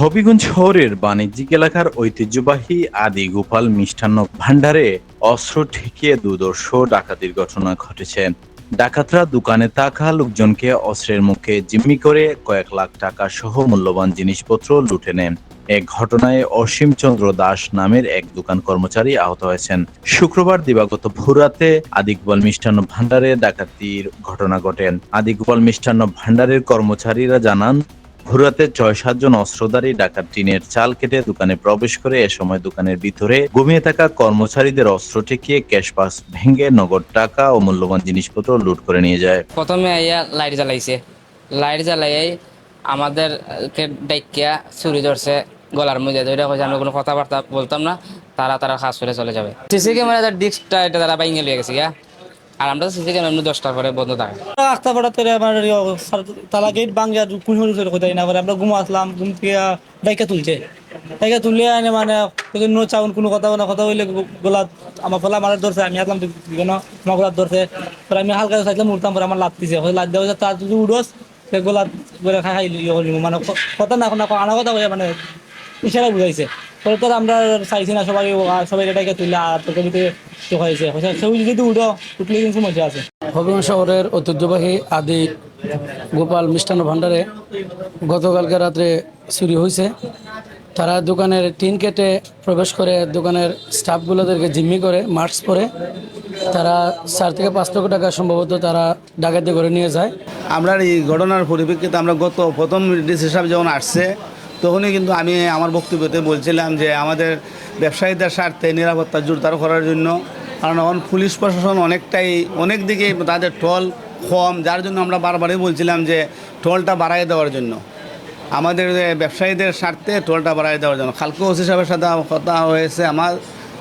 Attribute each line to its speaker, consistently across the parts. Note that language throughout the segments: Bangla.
Speaker 1: হবিগঞ্জ শহরের বাণিজ্যিক এলাকার ঐতিহ্যবাহী আদি গোপাল মিষ্টান্ন ভাণ্ডারে অস্ত্র ঠেকিয়ে দুদর্শ ডাকাতির ঘটনা ঘটেছে। ডাকাতরা দোকানে থাকা লোকজনকে অস্ত্রের মুখে জিম্মি করে কয়েক লাখ টাকা সহ মূল্যবান জিনিসপত্র লুটে নেন। এক ঘটনায় অসীম চন্দ্র দাস নামের এক দোকান কর্মচারী আহত হয়েছেন। শুক্রবার দিবাগত ভোরাতে আদিগোপাল মিষ্টান্ন ভাণ্ডারে ডাকাতির ঘটনা ঘটে। আদিগোপাল মিষ্টান্ন ভাণ্ডারের কর্মচারীরা জানান ভোরাতে ছয় সাতজন অস্ত্রধারী ডাকাত টিনের চাল কেটে দোকানে প্রবেশ করে এ সময় দোকানের ভিতরে ঘুমিয়ে থাকা কর্মচারীদের অস্ত্র ঠেকিয়ে ক্যাশ পাস ভেঙে নগদ টাকা ও মূল্যবান জিনিসপত্র লুট করে নিয়ে যায়।
Speaker 2: প্রথমে আইয়া লাইট জ্বালাইছে। লাইট জ্বালাই আমাদের ডাইকিয়া চুরি ধরছে, গলার মধ্যে। ধরে কইছে আমি কোনো কথাবার্তা বলতাম না, তারা তারা কাজ করে চলে যাবে। সিসি ক্যামেরা ডিস্কটা, এটা তারা বাইঙে লিয়ে গেছে গা আর আমরা সিসি ক্যামেরা দশটার পরে বন্ধ থাকে।
Speaker 3: রাস্তা পাড়া তোরে আমার তালা গেট ভাঙ্গা কুড়ি মিনিট কোথায় না আমরা ঘুমো আসলাম, ঘুম থেকে তুলছে। তুললে আনে মানে নো চাউন কোনো কথা না কথা হইলে গোলা আমার ফলা আমার ধরছে, আমি আসলাম আমার গোলা ধরছে। পরে আমি হালকা চাইছিলাম উঠতাম পরে আমার লাভ দিছে। লাভ দেওয়া তার যদি উড়োস, সে গোলা খাই খাই মানে কথা না আনা কথা মানে ইশারা বুঝাইছে। তো আমরা চাইছি না সবাই সবাই ডাইকা তুললে আর তো হয়েছে। সেও যদি উঠো উঠলে কিন্তু মজা আছে।
Speaker 4: হবিগঞ্জ শহরের ঐতিহ্যবাহী আদি গোপাল মিষ্টান্ন ভাণ্ডারে গতকালকে রাত্রে চুরি হয়েছে। তারা দোকানের টিন কেটে প্রবেশ করে দোকানের স্টাফগুলোদেরকে জিম্মি করে মাস্ক পরে। তারা চার থেকে পাঁচ লক্ষ টাকা সম্ভবত তারা ডাকাতি করে নিয়ে যায়।
Speaker 5: আমরা এই ঘটনার পরিপ্রেক্ষিতে আমরা গত প্রথম ডিসি সাহেব যখন আসছে তখনই কিন্তু আমি আমার বক্তব্যতে বলছিলাম যে আমাদের ব্যবসায়ীদের স্বার্থে নিরাপত্তা জোরদার করার জন্য, কারণ এখন পুলিশ প্রশাসন অনেকটাই, অনেক দিকে তাদের টল কম, যার জন্য আমরা বারবারই বলছিলাম যে টলটা বাড়াই দেওয়ার জন্য। আমাদের ব্যবসায়ীদের স্বার্থে টোলটা বাড়াই দেওয়ার জন্য। খালকো ওসি সাহেবের সাথে কথা হয়েছে, আমার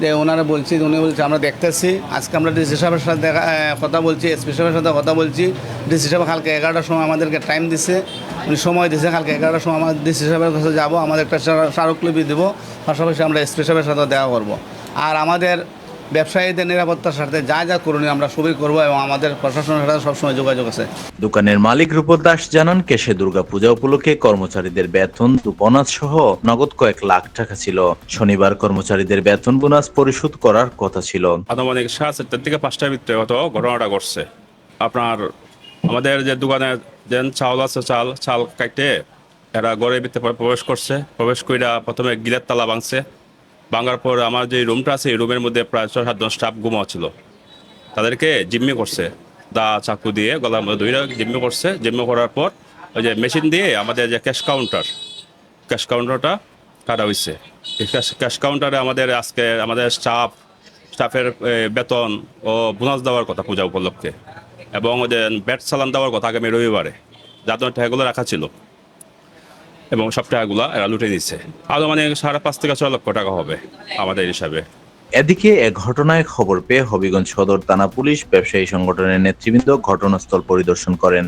Speaker 5: যে ওনারা বলছি, উনি বলছে, আমরা দেখতেছি, আজকে আমরা ডিসি সাহেবের সাথে দেখা কথা বলছি, এসপি সাহেবের সাথে কথা বলছি। ডিসি সাহেব কালকে এগারোটার সময় আমাদেরকে টাইম দিছে। উনি সময় দিছে, কালকে এগারোটার সময় আমাদের ডিসি সাহেবের কাছে যাব, আমাদের একটা স্মারকলিপি দেবো। পাশাপাশি আমরা এসপি সাহেবের সাথে দেখা করব। আর আমাদের ব্যবসায়ীদের নিরাপত্তার স্বার্থে যা যা করণীয় আমরা সবই করব এবং আমাদের প্রশাসনের সাথে সবসময় যোগাযোগ আছে।
Speaker 1: দোকানের মালিক রূপক দাস জানান কেশে দুর্গা পূজা উপলক্ষে কর্মচারীদের বেতন বোনাস সহ নগদ কয়েক লাখ টাকা ছিল। শনিবার কর্মচারীদের বেতন বোনাস পরিশোধ করার কথা ছিল।
Speaker 6: আনুমানিক সাড়ে চারটার থেকে পাঁচটার ভিতরে হয়তো ঘটনাটা ঘটছে। আপনার আমাদের যে দোকানে যে চাউল আছে চাল চাল কাটে এরা ঘরের ভিতরে প্রবেশ করছে। প্রবেশ কইরা প্রথমে গিলের তালা ভাঙছে। ভাঙার পর আমার যে রুমটা আছে, এই রুমের মধ্যে প্রায় ছয় সাতজন স্টাফ ঘুমাচ্ছিল তাদেরকে জিম্মি করছে। দা, চাকু দিয়ে গলার মধ্যে ধুইরা জিম্মি করছে। জিম্মি করার পর ওই যে মেশিন দিয়ে আমাদের যে ক্যাশ কাউন্টার ক্যাশ কাউন্টারটা কাটা হয়েছে ক্যাশ ক্যাশ কাউন্টারে আমাদের আজকে আমাদের স্টাফ স্টাফের বেতন ও বোনাস দেওয়ার কথা পূজা উপলক্ষে। এবং ওদের ব্যাট চালান দেওয়ার কথা আগামী রবিবারে। যাদের টাকাগুলো রাখা ছিল। এবং সব টাকাগুলো এরা লুটে দিচ্ছে আরও মানে সাড়ে পাঁচ থেকে ছয় লক্ষ টাকা হবে আমাদের হিসাবে।
Speaker 1: এদিকে এ ঘটনায় খবর পেয়ে হবিগঞ্জ সদর থানা পুলিশ ব্যবসায়ী সংগঠনের নেতৃবৃন্দ ঘটনাস্থল পরিদর্শন করেন।